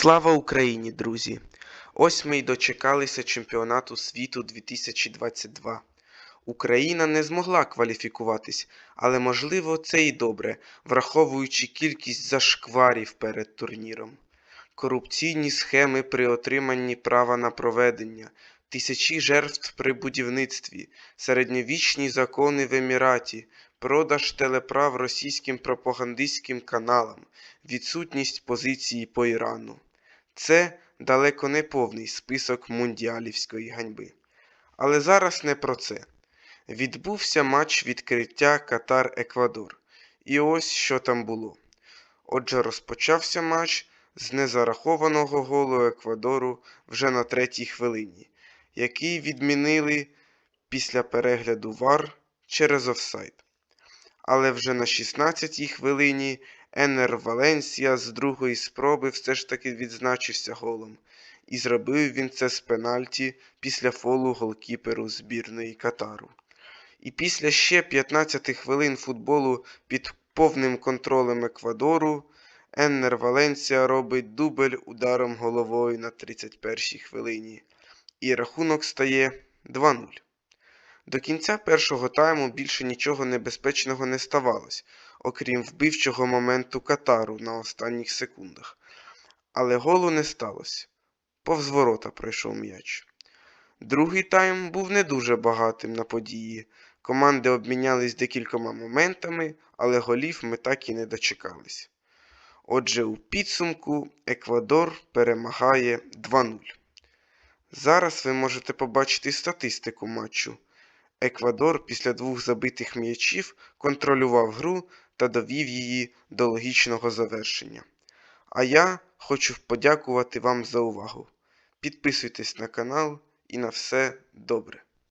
Слава Україні, друзі! Ось ми й дочекалися чемпіонату світу 2022. Україна не змогла кваліфікуватись, але можливо це і добре, враховуючи кількість зашкварів перед турніром. Корупційні схеми при отриманні права на проведення, тисячі жертв при будівництві, середньовічні закони в Еміраті, продаж телеправ російським пропагандистським каналам, відсутність позиції по Ірану. Це далеко не повний список мундіалівської ганьби. Але зараз не про це. Відбувся матч відкриття Катар-Еквадор. І ось що там було. Отже, розпочався матч з незарахованого голу Еквадору вже на третій хвилині, який відмінили після перегляду ВАР через офсайд. Але вже на 16-й хвилині Енер Валенсія з другої спроби все ж таки відзначився голом. І зробив він це з пенальті після фолу голкіперу збірної Катару. І після ще 15 хвилин футболу під повним контролем Еквадору Еннер Валенсія робить дубль ударом головою на 31-й хвилині. І рахунок стає 2-0. До кінця першого тайму більше нічого небезпечного не ставалось, окрім вбивчого моменту Катару на останніх секундах. Але голу не сталося. Повз ворота пройшов м'яч. Другий тайм був не дуже багатим на події. Команди обмінялись декількома моментами, але голів ми так і не дочекались. Отже, у підсумку Еквадор перемагає 2-0. Зараз ви можете побачити статистику матчу. Еквадор після двох забитих м'ячів контролював гру та довів її до логічного завершення. А я хочу подякувати вам за увагу. Підписуйтесь на канал і на все добре.